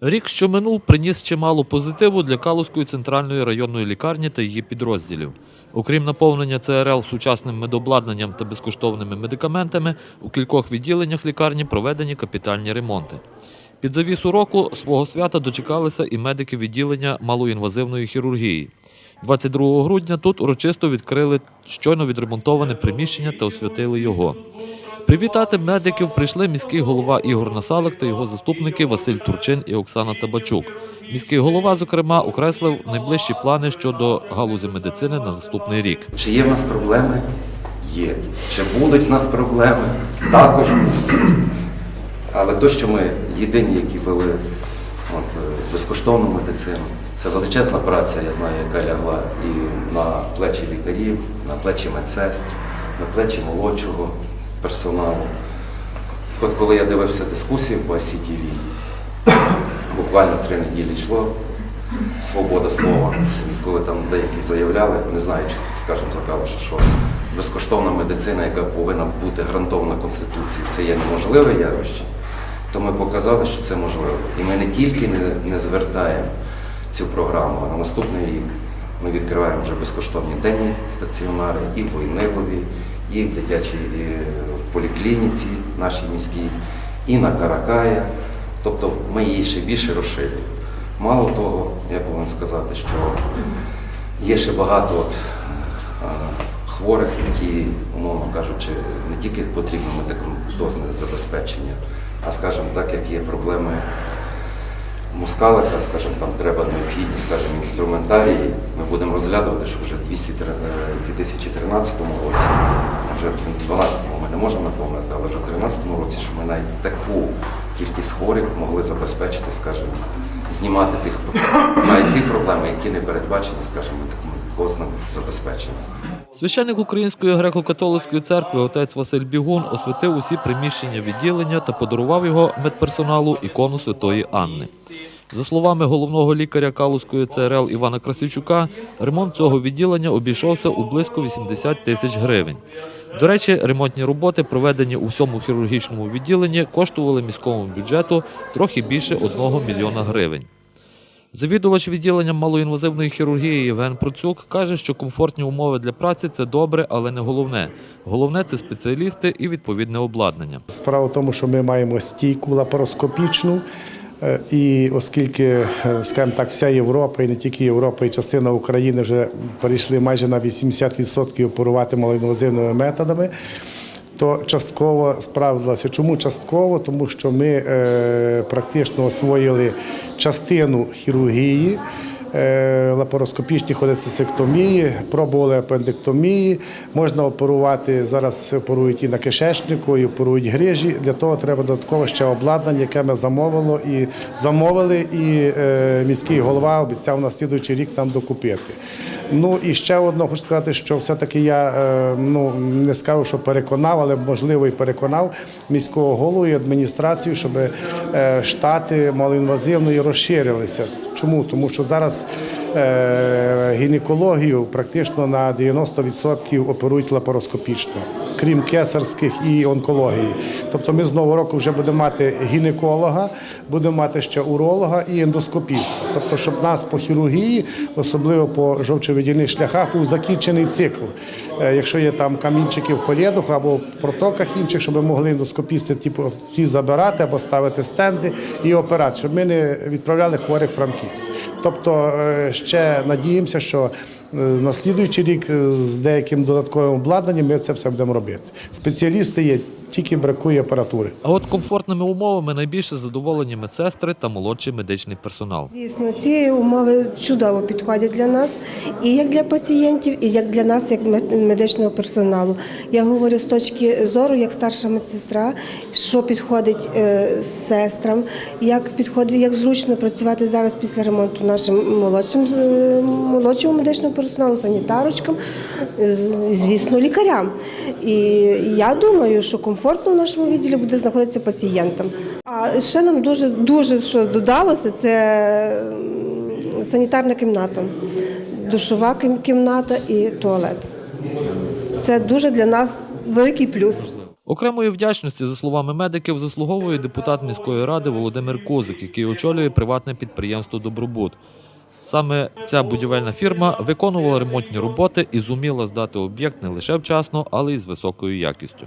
Рік, що минув, приніс чимало позитиву для Калузької центральної районної лікарні та її підрозділів. Окрім наповнення ЦРЛ сучасним медобладнанням та безкоштовними медикаментами, у кількох відділеннях лікарні проведені капітальні ремонти. Під завісу року свого свята дочекалися і медики відділення малоінвазивної хірургії. 22 грудня тут урочисто відкрили щойно відремонтоване приміщення та освятили його. Привітати медиків прийшли міський голова Ігор Насалик та його заступники Василь Турчин і Оксана Табачук. Міський голова, зокрема, окреслив найближчі плани щодо галузі медицини на наступний рік. Чи є в нас проблеми? Є. Чи будуть в нас проблеми? Також. Але то, що ми єдині, які вели от, е, безкоштовну медицину, це величезна праця, я знаю, яка лягла і на плечі лікарів, на плечі медсестр, на плечі молодшого персоналу. От коли я дивився дискусію по ICTV, буквально три неділі йшло свобода слова. І коли там деякі заявляли, не знаю, чи скажемо за Калуша, що безкоштовна медицина, яка повинна бути гарантована Конституцією, це є неможливе явище, то ми показали, що це можливо. І ми не тільки не, не звертаємо цю програму, а на наступний рік ми відкриваємо вже безкоштовні денні стаціонари і в Войнилові, і в дитячій поліклініці нашій міській, і на Каракая. Тобто ми її ще більше розширюємо. Мало того, я повинен сказати, що є ще багато от, е, хворих, які, умовно кажучи, не тільки потрібно медикаментозне забезпечення, а, скажімо так, як є проблеми мускалика, скажімо, там треба необхідні, скажімо, інструментарії. Ми будемо розглядувати, що вже в 200 тр- е, 2013 році, вже в 2012 ми не можемо наповнити, але вже в 2013 році, що ми навіть таку кількість хворих могли забезпечити, скажімо, знімати тих навіть ті проблеми, які не передбачені, скажімо, таким козним забезпеченням. Священник Української греко-католицької церкви отець Василь Бігун освятив усі приміщення відділення та подарував його медперсоналу ікону Святої Анни. За словами головного лікаря Калузької ЦРЛ Івана Красичука, ремонт цього відділення обійшовся у близько 80 тисяч гривень. До речі, ремонтні роботи, проведені у всьому хірургічному відділенні, коштували міському бюджету трохи більше 1 мільйона гривень. Завідувач відділенням малоінвазивної хірургії Євген Процюк каже, що комфортні умови для праці це добре, але не головне. Головне це спеціалісти і відповідне обладнання. Справа в тому, що ми маємо стійку лапароскопічну. е, І оскільки, е, скажімо так, вся Європа, і не тільки Європа, і частина України вже перейшли майже на 80% оперувати малоінвазивними методами, то частково справилося. Чому частково? Тому що ми е, практично освоїли частину хірургії. е, Лапароскопічні холецистектомії, пробували апендектомії, можна оперувати, зараз оперують і на кишечнику, і оперують грижі. Для того треба додатково ще обладнання, яке ми замовили, і замовили, і е, міський голова обіцяв на слідуючий рік нам докупити. Ну і ще одно хочу сказати, що все-таки я е, ну не скажу, що переконав, але можливо і переконав міського голову і адміністрацію, щоб е, штати малоінвазивної розширилися. Чому? Тому що зараз е, гінекологію практично на 90% оперують лапароскопічно, крім кесарських і онкології. Тобто ми з нового року вже будемо мати гінеколога, будемо мати ще уролога і ендоскопіста. Тобто, щоб нас по хірургії, особливо по жовчовидільних шляхах, був закінчений цикл. Е, Якщо є там камінчики в холєдах або в протоках інших, щоб ми могли ендоскопісти типу, ті забирати або ставити стенди і операції, щоб ми не відправляли хворих в Франківськ. Тобто е, ще надіємося, що е, на слідуючий рік е, з деяким додатковим обладнанням ми це все будемо робити. Спеціалісти є, тільки бракує апаратури. А от комфортними умовами найбільше задоволені медсестри та молодший медичний персонал. Звісно, ці умови чудово підходять для нас, і як для пацієнтів, і як для нас, як медичного персоналу. Я говорю з точки зору, як старша медсестра, що підходить е, сестрам, як підходить, як зручно працювати зараз після ремонту нашим молодшим е, молодшому медичному персоналу, санітарочкам, звісно, лікарям. І я думаю, що комфортно в нашому відділі буде знаходитися пацієнтам. А ще нам дуже дуже що додалося, це санітарна кімната, душова кімната і туалет. Це дуже для нас великий плюс. Окремої вдячності, за словами медиків, заслуговує депутат міської ради Володимир Козик, який очолює приватне підприємство Добробут. Саме ця будівельна фірма виконувала ремонтні роботи і зуміла здати об'єкт не лише вчасно, але й з високою якістю.